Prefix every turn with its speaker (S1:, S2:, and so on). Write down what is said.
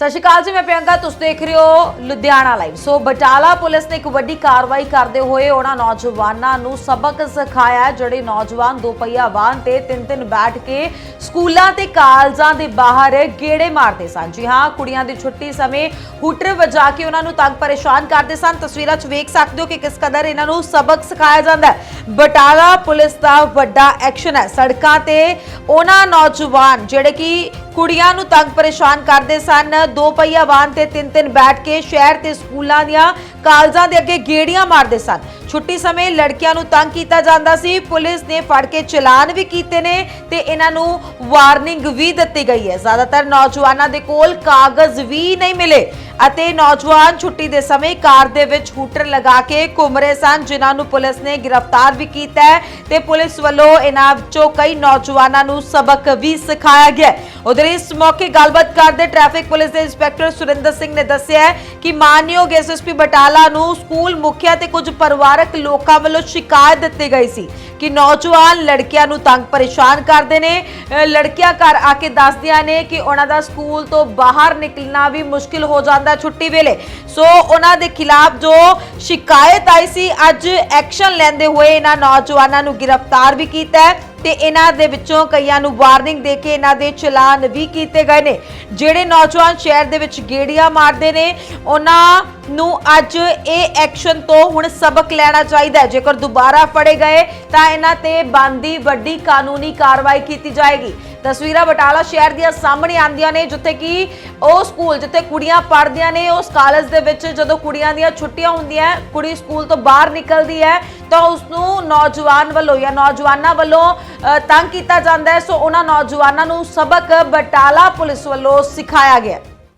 S1: ਸਤਿ ਸ਼੍ਰੀ ਅਕਾਲ ਜੀ, ਮੈਂ ਪ੍ਰਿਯੰਕਾ, ਤੁਸੀਂ ਦੇਖ ਰਹੇ ਹੋ Ludhiana live so Batala police ਨੇ ਇੱਕ ਵੱਡੀ ਕਾਰਵਾਈ ਕਰਦੇ ਹੋਏ ਉਹਨਾਂ ਨੌਜਵਾਨਾਂ ਨੂੰ ਸਬਕ ਸਿਖਾਇਆ, ਜਿਹੜੇ ਨੌਜਵਾਨ ਦੋ ਪਹੀਆ ਵਾਹਨ ਤੇ ਤਿੰਨ ਤਿੰਨ ਬੈਠ ਕੇ ਸਕੂਲਾਂ ਤੇ ਕਾਲਜਾਂ ਦੇ ਬਾਹਰ ਗੇੜੇ ਮਾਰਦੇ ਸਨ। ਜੀ ਹਾਂ, ਕੁੜੀਆਂ ਦੀ ਛੁੱਟੀ ਸਮੇਂ ਹੂਟਰ ਵਜਾ ਕੇ ਉਹਨਾਂ ਨੂੰ ਤੰਗ ਪਰੇਸ਼ਾਨ ਕਰਦੇ ਸਨ। ਤਸਵੀਰਾਂ 'ਚ ਵੇਖ ਸਕਦੇ ਹੋ ਕਿ ਕਿਸ ਕਦਰ ਇਹਨਾਂ ਨੂੰ ਸਬਕ ਸਿਖਾਇਆ ਜਾਂਦਾ ਹੈ। ਬਟਾਲਾ ਪੁਲਿਸ ਦਾ ਵੱਡਾ ਐਕਸ਼ਨ ਹੈ। ਸੜਕਾਂ ਤੇ ਉਹਨਾਂ ਨੌਜਵਾਨ, ਜਿਹੜੇ ਕਿ ਕੁੜੀਆਂ ਨੂੰ ਤੰਗ ਪਰੇਸ਼ਾਨ ਕਰਦੇ ਸਨ। ਦੋ ਪਹੀਆ ਵਾਹਨ ਤੇ ਤਿੰਨ ਤਿੰਨ ਬੈਠ ਕੇ ਸ਼ਹਿਰ ਤੇ ਸਕੂਲਾਂ ਦੀਆਂ ਕਾਲਜਾਂ ਦੇ ਅੱਗੇ ਗੇੜੀਆਂ ਮਾਰਦੇ ਸਨ। ਛੁੱਟੀ ਸਮੇਂ ਲੜਕੀਆਂ ਨੂੰ ਤੰਗ ਕੀਤਾ ਜਾਂਦਾ ਸੀ। ਪੁਲਿਸ ਨੇ ਫੜ ਕੇ ਚਲਾਨ ਵੀ ਕੀਤੇ ਨੇ ਤੇ ਇਹਨਾਂ ਨੂੰ ਵਾਰਨਿੰਗ ਵੀ ਦਿੱਤੀ ਗਈ ਹੈ। ਜ਼ਿਆਦਾਤਰ ਨੌਜਵਾਨਾਂ ਦੇ ਕੋਲ ਕਾਗਜ਼ ਵੀ ਨਹੀਂ ਮਿਲੇ ਅਤੇ ਨੌਜਵਾਨ ਛੁੱਟੀ ਦੇ ਸਮੇਂ ਕਾਰ ਦੇ ਵਿੱਚ ਹੂਟਰ ਲਗਾ ਕੇ ਘੁੰਮ ਰਹੇ ਸਨ, ਜਿਨ੍ਹਾਂ ਨੂੰ ਪੁਲਿਸ ਨੇ ਗ੍ਰਿਫਤਾਰ ਵੀ ਕੀਤਾ ਤੇ ਪੁਲਿਸ ਵੱਲੋਂ ਇਹਨਾਂ ਵਿੱਚੋਂ ਕਈ ਨੌਜਵਾਨਾਂ ਨੂੰ ਸਬਕ ਵੀ ਸਿਖਾਇਆ ਗਿਆ ਉਧਰ ਇਸ ਮੌਕੇ ਗੱਲਬਾਤ ਕਰਦੇ ਟ੍ਰੈਫਿਕ ਪੁਲਿਸ ਦੇ ਇੰਸਪੈਕਟਰ ਸੁਰਿੰਦਰ ਸਿੰਘ ਨੇ ਦੱਸਿਆ ਕਿ ਮਾਨਯੋਗ ਐਸਐਸਪੀ ਬਟਾਲਾ ਨੂੰ ਸਕੂਲ ਮੁਖੀਆ ਤੇ ਕੁਝ ਪਰਿਵਾਰਕ ਲੋਕਾਂ ਵੱਲੋਂ ਸ਼ਿਕਾਇਤ ਦਿੱਤੀ ਗਈ ਸੀ ਕਿ ਨੌਜਵਾਨ ਲੜਕੀਆਂ ਨੂੰ ਤੰਗ ਪਰੇਸ਼ਾਨ ਕਰਦੇ ਨੇ। ਲੜਕੀਆਂ ਘਰ ਆ ਕੇ ਦੱਸਦੀਆਂ ਨੇ ਕਿ ਉਹਨਾਂ ਦਾ ਸਕੂਲ ਤੋਂ ਬਾਹਰ ਨਿਕਲਣਾ ਵੀ ਮੁਸ਼ਕਿਲ ਹੋ ਜਾਂਦਾ ਛੁੱਟੀ ਵੇਲੇ। ਸੋ ਉਹਨਾਂ ਦੇ ਖਿਲਾਫ ਜੋ ਸ਼ਿਕਾਇਤ ਆਈ ਸੀ, ਅੱਜ ਐਕਸ਼ਨ ਲੈਂਦੇ ਹੋਏ ਇਹਨਾਂ ਨੌਜਵਾਨਾਂ ਨੂੰ ਗ੍ਰਿਫਤਾਰ ਵੀ ਕੀਤਾ ਹੈ। ਤੇ ਇਹਨਾਂ ਦੇ ਵਿੱਚੋਂ ਕਈਆਂ ਨੂੰ ਵਾਰਨਿੰਗ ਦੇ ਕੇ ਇਹਨਾਂ ਦੇ ਚਲਾਨ ਵੀ ਕੀਤੇ ਗਏ ਨੇ। ਜਿਹੜੇ ਨੌਜਵਾਨ ਸ਼ਹਿਰ ਦੇ ਵਿੱਚ ਗੇੜੀਆਂ ਮਾਰਦੇ ਨੇ, ਉਹਨਾਂ ਨੂੰ ਅੱਜ ਇਹ ਐਕਸ਼ਨ ਤੋਂ ਹੁਣ ਸਬਕ ਲੈਣਾ ਚਾਹੀਦਾ ਹੈ। ਜੇਕਰ ਦੁਬਾਰਾ ਫੜੇ ਗਏ, ਤਾਂ ਇਹਨਾਂ ਤੇ ਬੰਦੀ ਵੱਡੀ ਕਾਨੂੰਨੀ ਕਾਰਵਾਈ ਕੀਤੀ ਜਾਏਗੀ। ਤਸਵੀਰਾਂ ਬਟਾਲਾ ਸ਼ਹਿਰ ਦੀਆਂ ਸਾਹਮਣੇ ਆਉਂਦੀਆਂ ਨੇ, ਜਿੱਥੇ ਕਿ ਉਹ ਸਕੂਲ ਜਿੱਥੇ ਕੁੜੀਆਂ ਪੜ੍ਹਦੀਆਂ ਨੇ, ਉਸ ਕਾਲਜ ਦੇ ਵਿੱਚ ਜਦੋਂ ਕੁੜੀਆਂ ਦੀਆਂ ਛੁੱਟੀਆਂ ਹੁੰਦੀਆਂ, ਕੁੜੀ ਸਕੂਲ ਤੋਂ ਬਾਹਰ ਨਿਕਲਦੀ ਹੈ ਤਾਂ ਉਸ ਨੂੰ ਨੌਜਵਾਨ ਵੱਲੋਂ ਜਾਂ ਨੌਜਵਾਨਾਂ ਵੱਲੋਂ ਤੰਗ ਕੀਤਾ ਜਾਂਦਾ ਹੈ। ਸੋ ਉਹਨਾਂ ਨੌਜਵਾਨਾਂ ਨੂੰ ਸਬਕ ਬਟਾਲਾ ਪੁਲਿਸ ਵੱਲੋਂ ਸਿਖਾਇਆ ਗਿਆ।